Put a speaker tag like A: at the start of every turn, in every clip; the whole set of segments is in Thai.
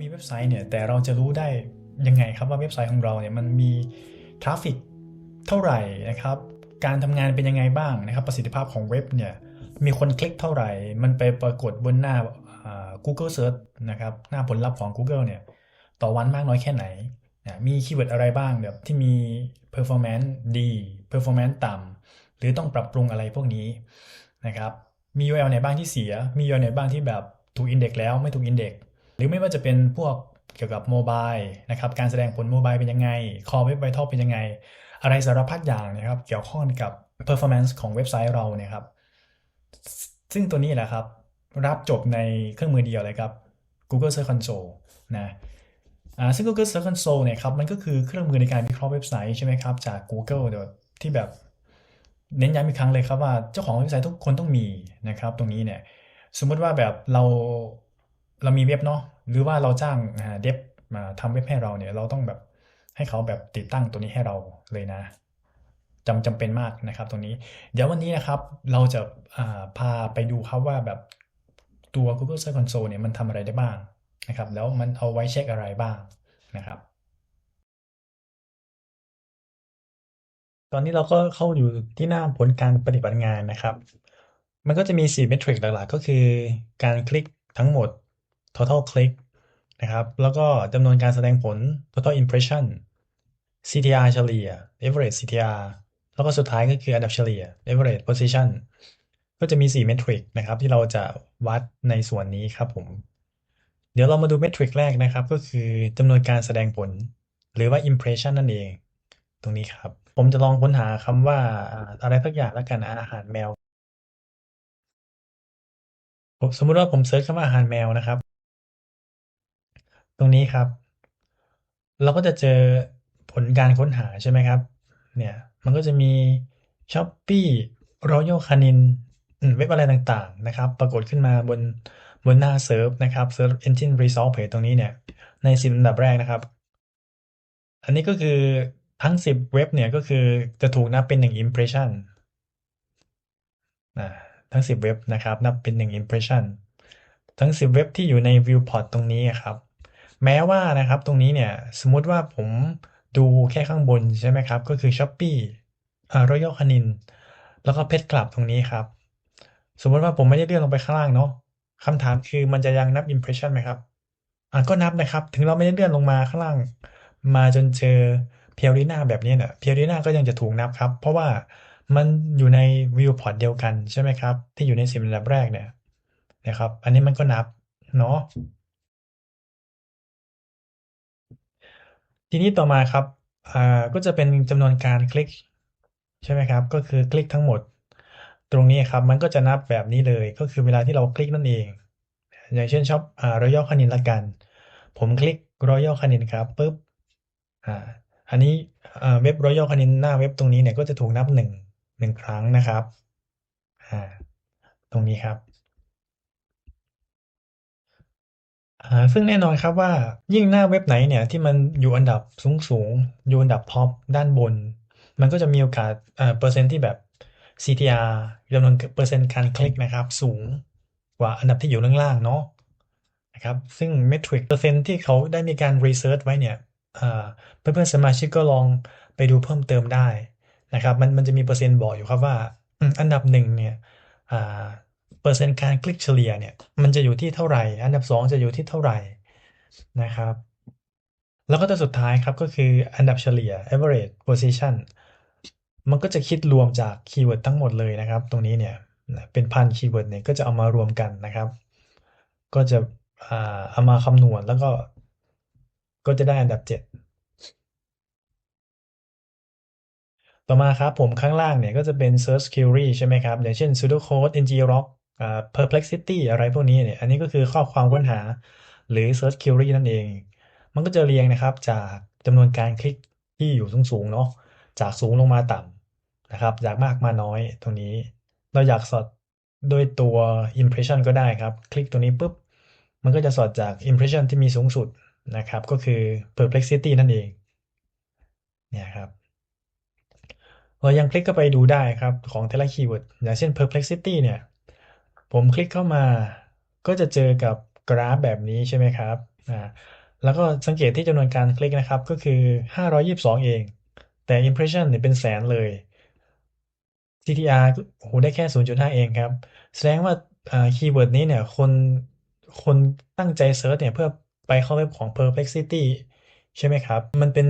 A: มีเว็บไซต์เนี่ยแต่เราจะรู้ได้ยังไงครับว่าเว็บไซต์ของเราเนี่ยมันมีทราฟฟิกเท่าไหร่นะครับ การทำงานเป็นยังไงบ้างนะครับ ประสิทธิภาพของเว็บเนี่ยมีคนคลิกเท่าไหร่ มันไปปรากฏบนหน้าอ่า Google Search นะครับหน้าผลลัพธ์ของ Google เนี่ยต่อวันมากน้อยแค่ไหนนะมีคีย์เวิร์ดอะไรบ้างแบบที่มี performance ดี performance ต่ำหรือต้องปรับปรุงอะไรพวกนี้นะครับมี URL ไหนบ้างที่เสีย มี URL ไหนบ้างที่แบบถูกอินเด็กแล้วไม่ถูกอินเด็ก รือไม่ว่าจะเป็นพวกเกี่ยวกับโมบายนะครับการแสดงผลโมบายเป็นยังไงคอเว็บไวทัลเป็นยังไง อะไรสารพัดอย่างนะครับ เกี่ยวข้องกับ performance ของเว็บไซต์เราเนี่ยครับ ซึ่งตัวนี้แหละครับ รับจบในเครื่องมือเดียวเลยครับ Google Search Console นะซึ่ง Google Search Console เนี่ยครับมันก็คือเครื่องมือในการวิเคราะห์เว็บไซต์ใช่ไหมครับจาก Google เดี๋ยวที่แบบเน้นย้ำอีกครั้งเลยครับว่าเจ้าของเว็บไซต์ทุกคนต้องมีนะครับ ตรงนี้เนี่ยสมมติว่าแบบเรา เรามีเว็บเนาะหรือว่าเราจ้างเดฟมาทำเว็บให้เราเนี่ยเราต้องแบบให้เขาแบบติดตั้งตัวนี้ให้เราเลยนะจำจำเป็นมากนะครับตรงนี้ เดี๋ยววันนี้นะครับเราจะาพาไปดูครับว่าแบบตัว Google Search Console เนี่ยมันทำอะไรได้บ้างนะครับ แล้วมันเอาไว้เช็คอะไรบ้างนะครับ ตอนนี้เราก็เข้าอยู่ที่หน้าผลการปฏิบัติงานนะครับ มันก็จะมี 4 เมทริกหลักๆ ก็คือการคลิกทั้งหมด total click นะครับ แล้วก็จำนวนการแสดงผล total impression CTR เฉลี่ย average CTR แล้วก็สุดท้ายก็คืออันดับเฉลี่ย average position ก็จะมี 4 เมทริกนะครับ ที่เราจะวัดในส่วนนี้ครับผม เดี๋ยวเรามาดูเมทริกแรกนะครับ ก็คือจำนวนการแสดงผล หรือว่า impression นั่นเอง ตรงนี้ครับ ผมจะลองค้นหาคำว่าอะไรสักอย่างแล้วกันอาหารแมว สมมติว่าผมเซิร์ชคำว่าอาหารแมวนะครับ ตรงนี้ครับ เราก็จะเจอผลการค้นหาใช่ไหมครับ เนี่ย มันก็จะมี Shopee Royal Canin เว็บอะไรต่างๆนะครับ ปรากฏขึ้นมาบนบนหน้าเซิร์ฟนะครับ Search Engine Result Page ตรงนี้เนี่ย ใน10อันดับแรกนะครับ อันนี้ก็คือทั้ง 10 เว็บเนี่ยก็คือจะถูกนับเป็น 1 impression ทั้ง 10 เว็บนะครับ นับเป็น 1 impression ทั้ง 10 เว็บที่อยู่ใน viewport ตรงนี้ครับ แม้ว่านะครับตรงนี้เนี่ยสมมุติว่าผมดูแค่ข้างบนใช่ไหมครับ ก็คือ Shopee อ่า Royal Canin แล้วก็ Pet Club ตรงนี้ครับ สมมติว่าผมไม่ได้เลื่อนลงไปข้างล่างเนาะคำถามคือมันจะยังนับ impression ไหมครับอ่าก็นับนะครับ ถึงเราไม่ได้เลื่อนลงมาข้างล่าง มาจนเจอ p i a r i n a แบบนี้เนี่ย p i a r i n a ก็ยังจะถูกนับครับ เพราะว่ามันอยู่ใน viewport เดียวกันใช่ไหมครับ ที่อยู่ใน10อันดับแรกเนี่ยนะครับ อันนี้มันก็นับเนาะ ทีนี้ต่อมาครับก็จะเป็นจำนวนการคลิกใช่ไหมครับ ก็คือคลิกทั้งหมด ตรงนี้ครับมันก็จะนับแบบนี้เลย ก็คือเวลาที่เราคลิกนั่นเอง อย่างเช่นช็อปอ่า Royal Canin ละกัน ผมคลิก Royal Canin ครับปุ๊บอ่าอันนี้เว็บ Royal Canin หน้าเว็บตรงนี้เนี่ยก็จะถูกนับ1 1ครั้งนะครับอ่าตรงนี้ครับ ซึ่งแน่นอนครับว่ายิ่งหน้าเว็บไหนเนี่ยที่มันอยู่อันดับสูงๆ อยู่อันดับท็อปด้านบน มันก็จะมีโอกาสอ่าเปอร์เซ็นต์ที่แบบ CTR จำนวนเปอร์เซ็นต์การคลิกนะครับ สูงกว่าอันดับที่อยู่ล่างๆเนาะนะครับซึ่งเมทริกเปอร์เซ็นต์ที่เขาได้มีการรีเสิร์ชไว้เนี่ยอ่าเพื่อนๆสมาชิกก็ลองไปดูเพิ่มเติมได้นะครับมันมันจะมีเปอร์เซ็นต์บอกอยู่ครับว่าอันดับหนึ่งเนี่ย เปอร์เซ็นต์การคลิกเฉลี่ยเนี่ย มันจะอยู่ที่เท่าไหร่ อันดับ 2 จะอยู่ที่เท่าไหร่นะครับ แล้วก็ตัวสุดท้ายครับก็คืออันดับเฉลี่ย average position มันก็จะคิดรวมจากคีย์เวิร์ดทั้งหมดเลยนะครับ ตรงนี้เนี่ยเป็นพันคีย์เวิร์ดเนี่ยก็จะเอามารวมกันนะครับ ก็จะเอามาคำนวณแล้วก็ ก็จะได้อันดับ 7 ต่อมาครับผมข้างล่างเนี่ยก็จะเป็น search query ใช่ไหมครับ อย่างเช่น pseudocode ngrok perplexity อะไรพวกนี้เนี่ย อันนี้ก็คือข้อความค้นหาหรือ search query นั่นเอง มันก็จะเรียงนะครับจากจำนวนการคลิกที่อยู่สูงๆเนาะ จากสูงลงมาต่ำนะครับ จากมากมาน้อยตรงนี้ เราอยากสอดโดยตัว impression ก็ได้ครับ คลิกตรงนี้ปุ๊บ มันก็จะสอดจาก impression ที่มีสูงสุดนะครับ ก็คือ perplexity นั่นเอง เนี่ยครับเรายังคลิกเข้าไปดูได้ครับของแต่ละคีย์เวิร์ดอย่างเช่น perplexity เนี่ย ผมคลิกเข้ามา ก็จะเจอกับกราฟแบบนี้ใช่ไหมครับอ่าแล้วก็สังเกตที่จำนวนการคลิกนะครับ ก็คือ 522 เอง แต่ impression เนี่ยเป็นแสนเลย CTR โหได้แค่ 0.5 เองครับ แสดงว่าอ่าคีย์เวิร์ดนี้เนี่ย คนคนตั้งใจเซิร์ชเนี่ยเพื่อไปเข้าเว็บของ Perplexity ใช่ไหมครับ มันเป็น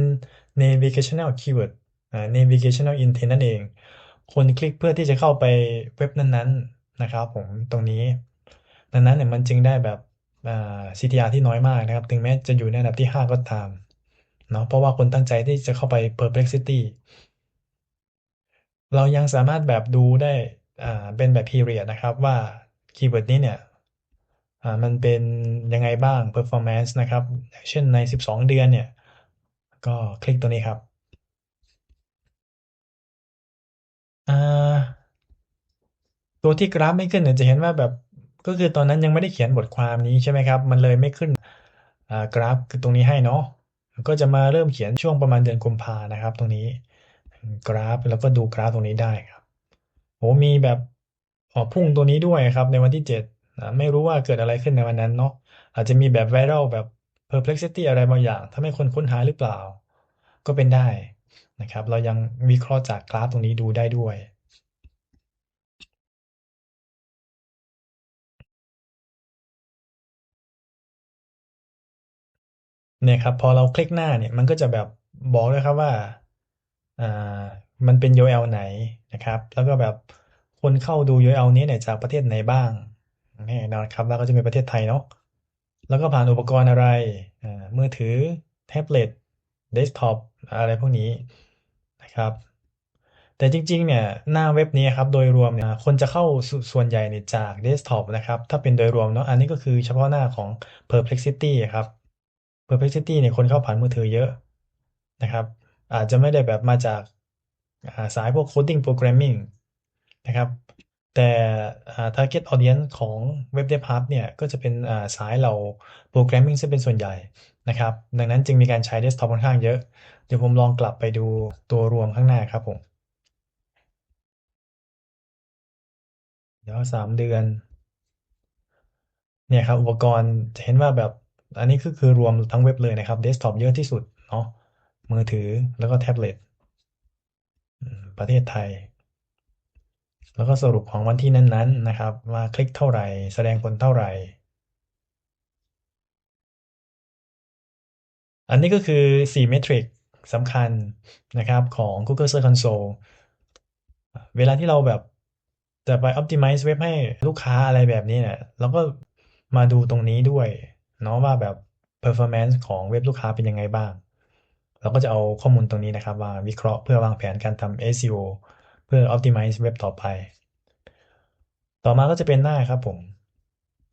A: navigational keyword อ่า navigational intent นั่นเอง คนคลิกเพื่อที่จะเข้าไปเว็บนั้นๆ นะครับผมตรงนี้ ดังนั้นเนี่ยมันจึงได้แบบ CTR ที่น้อยมากนะครับ ถึงแม้จะอยู่ในอันดับที่ 5 ก็ตามเนาะเพราะว่าคนตั้งใจที่จะเข้าไป Perplexity เรายังสามารถแบบดูได้เป็นแบบ period นะครับว่าคีย์เวิร์ดนี้เนี่ยมันเป็นยังไงบ้าง performance นะครับ เช่นใน 12 เดือนเนี่ย ก็คลิกตัวนี้ครับ ตัวที่กราฟไม่ขึ้นเนี่ยจะเห็นว่าแบบก็คือตอนนั้นยังไม่ได้เขียนบทความนี้ใช่ไหมครับ มันเลยไม่ขึ้นกราฟคือตรงนี้ให้เนาะก็จะมาเริ่มเขียนช่วงประมาณเดือนกุมภานะครับ ตรงนี้กราฟแล้วก็ดูกราฟตรงนี้ได้ครับโอ้มีแบบอ๋อพุ่งตัวนี้ด้วยครับ ในวันที่เจ็ดไม่รู้ว่าเกิดอะไรขึ้นในวันนั้นเนาะอาจจะมีแบบไวรัลแบบ perplexity อะไรบางอย่างทำให้คนค้นหาหรือเปล่า ก็เป็นได้นะครับ เรายังวิเคราะห์จากกราฟตรงนี้ดูได้ด้วย เนี่ยครับพอเราคลิกหน้าเนี่ยมันก็จะแบบบอกเลยครับว่าอ่ามันเป็น URL ไหนนะครับ แล้วก็แบบคนเข้าดู URL นี้เนี่ยจากประเทศไหนบ้างแน่นอนครับแล้วก็จะมีประเทศไทยเนาะแล้วก็ผ่านอุปกรณ์อะไรอ่ามือถือแท็บเล็ตเดสก์ท็อปอะไรพวกนี้นะครับแต่จริงๆ เนี่ยหน้าเว็บนี้ครับโดยรวมเนี่ยคนจะเข้าสส่วนใหญ่เนี่ยจากเดสก์ท็อปนะครับ ถ้าเป็นโดยรวมเนาะอันนี้ก็คือเฉพาะหน้าของ Perplexity ครับ Perplexity เนี่ยคนเข้าผ่านมือถือเยอะนะครับ อาจจะไม่ได้แบบมาจากาสายพวก coding programming นะครับ แต่ target audience ของ Web Dev Hub เนี่ย ก็จะเป็นาสายเรา programming ซะเป็นส่วนใหญ่นะครับ ดังนั้นจึงมีการใช้ desktop ค่อนข้างเยอะ เดี๋ยวผมลองกลับไปดูตัวรวมข้างหน้าครับผม เดี๋ยวสามเดือนเนี่ยครับอุปกรณ์จะเห็นว่าแบบ อันนี้คือคือรวมทั้งเว็บเลยนะครับ desktop เยอะที่สุดเนาะมือถือแล้วก็แท็บเล็ตประเทศไทย แล้วก็สรุปของวันที่นั้นๆนะครับว่าคลิกเท่าไหร่ แสดงผลเท่าไหร่ อันนี้ก็คือ4เมทริกสำคัญนะครับของ Google Search Console เวลาที่เราแบบจะไป optimize เว็บให้ลูกค้าอะไรแบบนี้เนี่ยเราก็มาดูตรงนี้ด้วย เนาะว่าแบบ performance ของเว็บลูกค้าเป็นยังไงบ้าง เราก็จะเอาข้อมูลตรงนี้นะครับมาวิเคราะห์เพื่อวางแผนการทำ SEO เพื่อ optimize เว็บต่อไป ต่อมาก็จะเป็นหน้าครับผม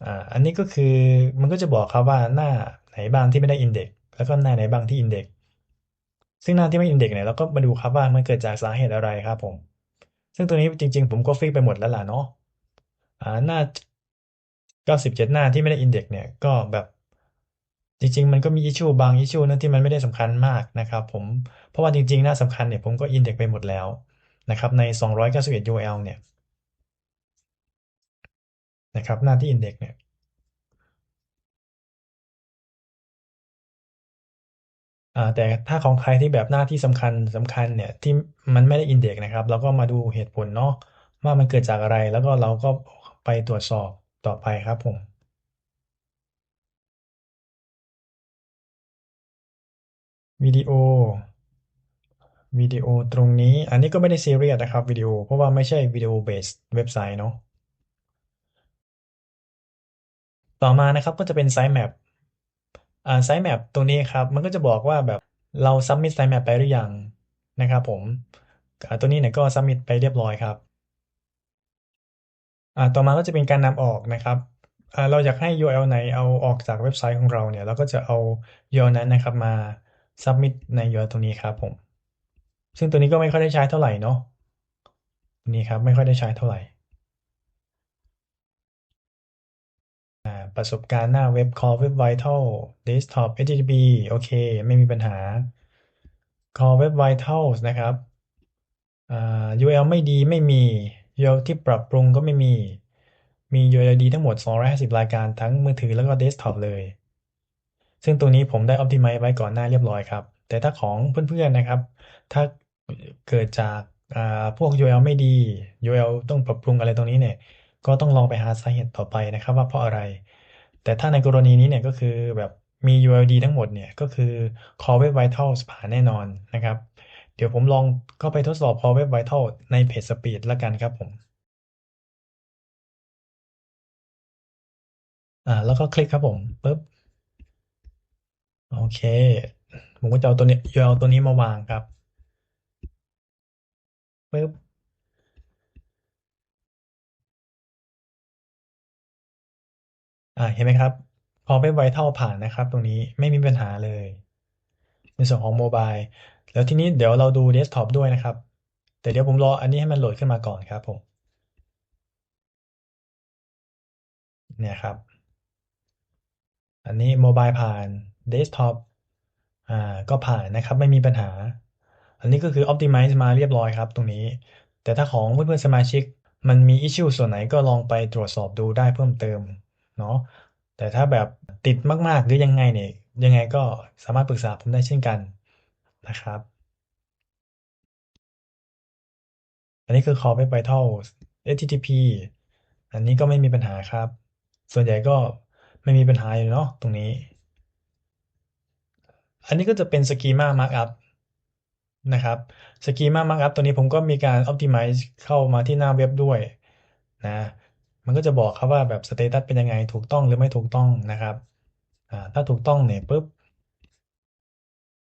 A: อ่าอันนี้ก็คือมันก็จะบอกครับว่าหน้าไหนบ้างที่ไม่ได้อินเด็กแล้วก็หน้าไหนบ้างที่อินเด็กซึ่งหน้าที่ไม่อินเด็กเนี่ยเราก็มาดูครับว่ามันเกิดจากสาเหตุอะไรครับผม ซึ่งตัวนี้จริง ๆ ผมก็ฟิกไปหมดแล้วล่ะเนาะอ่าหน้าเก้าสิบเจ็ดหน้าที่ไม่ได้อินเด็กเนี่ยก็แบบ จริง ๆ มันก็มีอิชชูบางอิชชูนั้นที่มันไม่ได้สำคัญมากนะครับผม เพราะว่าจริง ๆ หน้าสำคัญเนี่ยผมก็อินเด็กไปหมดแล้วนะครับใน 291 URL เนี่ยนะครับหน้าที่อินเด็กเนี่ยแต่ถ้าของใครที่แบบหน้าที่สำคัญสำคัญเนี่ยที่มันไม่ได้อินเด็กซ์นะครับเราก็มาดูเหตุผลเนาะว่ามันเกิดจากอะไรแล้วก็เราก็ไปตรวจสอบต่อไปครับผม วิดีโอ วิดีโอตรงนี้ อันนี้ก็ไม่ได้ซีเรียสนะครับวิดีโอ เพราะว่าไม่ใช่วิดีโอเบสเว็บไซต์เนาะ ต่อมานะครับก็จะเป็นไซต์แมปอ่าไซต์แมปตรงนี้ครับ มันก็จะบอกว่าแบบเราซับมิ t ไซต์แมปไปหรือยังนะครับผมตัวนี้เนี่ยก็ซับมิ t ไปเรียบร้อยครับต่อมาก็จะเป็นการนำออกนะครับเราอยากให้ URL ไหนเอาออกจากเว็บไซต์ของเราเนี่ยเราก็จะเอา URL นั้นนะครับมา submit ใน URL ตรงนี้ครับผม ซึ่งตัวนี้ก็ไม่ค่อยได้ใช้เท่าไหร่เนาะนี่ครับไม่ค่อยได้ใช้เท่าไหร่ประสบการณ์หน้าเว็บ Core Web Vital Desktop HTTP โอเค ไม่มีปัญหา Core Web Vitals นะครับ URL ไม่ดีไม่มี URL ที่ปรับปรุงก็ไม่มี มี URL ดีทั้งหมด 250 รายการทั้งมือถือแล้วก็เดสก์ท็อปเลย ซึ่งตรงนี้ผมได้ optimize ไว้ก่อนหน้าเรียบร้อยครับ แต่ถ้าของเพื่อนๆนะครับ ถ้าเกิดจากอ่าพวก UL ไม่ดี UL ต้องปรับปรุงอะไรตรงนี้เนี่ย ก็ต้องลองไปหาสาเหตุต่อไปนะครับว่าเพราะอะไร แต่ถ้าในกรณีนี้เนี่ยก็คือแบบมี ULD ทั้งหมดเนี่ยก็คือ Core Web Vitals ผ่านแน่นอนนะครับ เดี๋ยวผมลองเข้าไปทดสอบ Core Web Vital ในเพจ Speed แล้วกันครับผมอ่าแล้วก็คลิกครับผมปึ๊บ โอเค ผมก็จะเอาตัวนี้ URL ตัวนี้มาวางครับปึ๊บ อ่า เห็นไหมครับ พอเว็บไวทัลผ่านนะครับ ตรงนี้ไม่มีปัญหาเลย ในส่วนของโมบาย แล้วทีนี้เดี๋ยวเราดูเดสก์ท็อปด้วยนะครับ แต่เดี๋ยวผมรออันนี้ให้มันโหลดขึ้นมาก่อนครับผม เนี่ยครับ อันนี้โมบายผ่าน เดสก์ท็อปอ่าก็ผ่านนะครับไม่มีปัญหา อันนี้ก็คือ Optimize มาเรียบร้อยครับตรงนี้ แต่ถ้าของเพื่อนๆสมาชิก มันมี issue ส่วนไหนก็ลองไปตรวจสอบดูได้เพิ่มเติมเนาะแต่ถ้าแบบติดมากๆหรือยังไงเนี่ยยังไงก็สามารถปรึกษาผมได้เช่นกันนะครับ อันนี้คือ Core Web Vitals HTTP อันนี้ก็ไม่มีปัญหาครับ ส่วนใหญ่ก็ไม่มีปัญหาอยู่เนาะตรงนี้ อันนี้ก็จะเป็น Schema Markup นะครับ Schema Markup ตัวนี้ผมก็มีการ Optimize เข้ามาที่หน้าเว็บด้วยนะมันก็จะบอกครับว่าแบบ status เป็นยังไงถูกต้องหรือไม่ถูกต้องนะครับอ่าถ้าถูกต้องเนี่ยปุ๊บ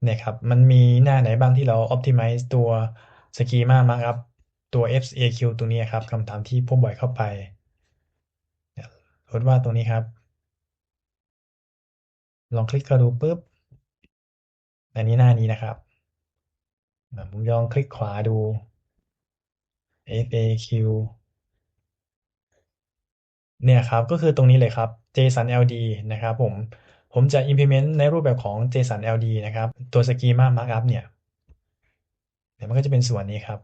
A: เนี่ยครับ มันมีหน้าไหนบ้างที่เรา Optimize ตัว Schema Markup ตัว FAQ ตัวนี้ครับคำถามที่พบบ่อยเข้าไปสมมติว่าตรงนี้ครับ ลองคลิกเข้าดูปุ๊บ อันนี้หน้านี้นะครับผมลองคลิกขวาดู FAQ เนี่ยครับก็คือตรงนี้เลยครับ JSON LD นะครับผมผมจะ implement ในรูปแบบของ JSON LD นะครับตัว schema markup เนี่ยเดี๋ยวมันก็จะเป็นส่วนนี้ครับ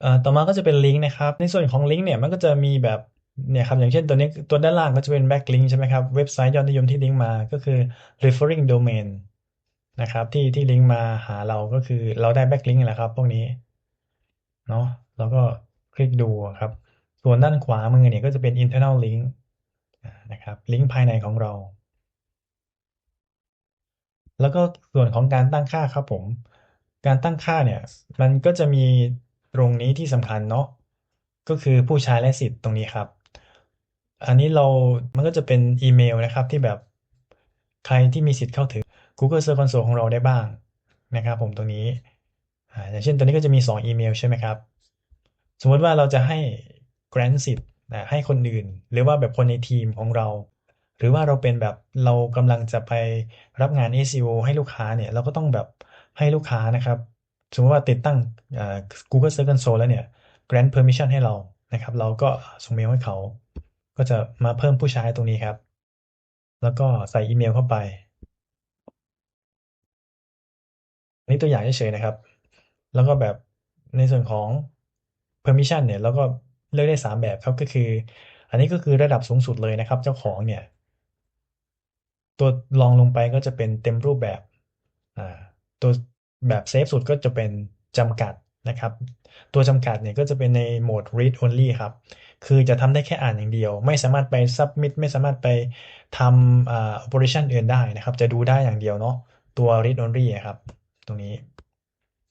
A: เอ่อต่อมาก็จะเป็นลิงก์นะครับ ในส่วนของลิงก์เนี่ยมันก็จะมีแบบ เนี่ยครับอย่างเช่นตัวนี้ตัวด้านล่างก็จะเป็น backlink ใช่ไหมครับ เว็บไซต์ยอดนิยมที่ลิงก์มาก็คือ referring domain นะครับที่ที่ลิงก์มาหาเราก็คือเราได้ backlink แหละครับ พวกนี้เนาะแล้วก็คลิกดูครับ ส่วนด้านขวามือเนี่ยก็จะเป็น internal link นะครับลิงก์ภายในของเรา แล้วก็ส่วนของการตั้งค่าครับผม การตั้งค่าเนี่ย มันก็จะมีตรงนี้ที่สำคัญเนาะก็คือผู้ใช้และสิทธิ์ตรงนี้ครับ อันนี้เรา มันก็จะเป็นอีเมลนะครับที่แบบใครที่มีสิทธิ์เข้าถึง Google Search Console ของเราได้บ้างนะครับผมตรงนี้อย่างเช่นตัวนี้ก็จะมี 2 อีเมลใช่ไหมครับ สมมติว่าเราจะให้ grant สิทธิ์ให้คนอื่น หรือว่าแบบคนในทีมของเรา หรือว่าเราเป็นแบบเรากำลังจะไปรับงาน SEO ให้ลูกค้าเนี่ย เราก็ต้องแบบให้ลูกค้านะครับ สมมติว่าติดตั้ง Google Search Console แล้วเนี่ย grant permission ให้เรานะครับ เราก็ส่งเมลให้เขา ก็จะมาเพิ่มผู้ใช้ตรงนี้ครับ แล้วก็ใส่อีเมลเข้าไปอันนี้ตัวอย่างเฉยๆนะครับ แล้วก็แบบในส่วนของ permission เนี่ยเราก็เลือกได้ 3 แบบครับก็คือ อันนี้ก็คือระดับสูงสุดเลยนะครับ เจ้าของเนี่ย ตัวรองลงไปก็จะเป็นเต็มรูปแบบอ่าตัวแบบเซฟสุดก็จะเป็นจำกัด นะครับ ตัวจำกัดเนี่ยก็จะเป็นในโหมด read only ครับ คือจะทำได้แค่อ่านอย่างเดียว ไม่สามารถไป submit ไม่สามารถไปทำอ่า operation อื่นได้นะครับ จะดูได้อย่างเดียวเนาะตัว read only ครับ ตรงนี้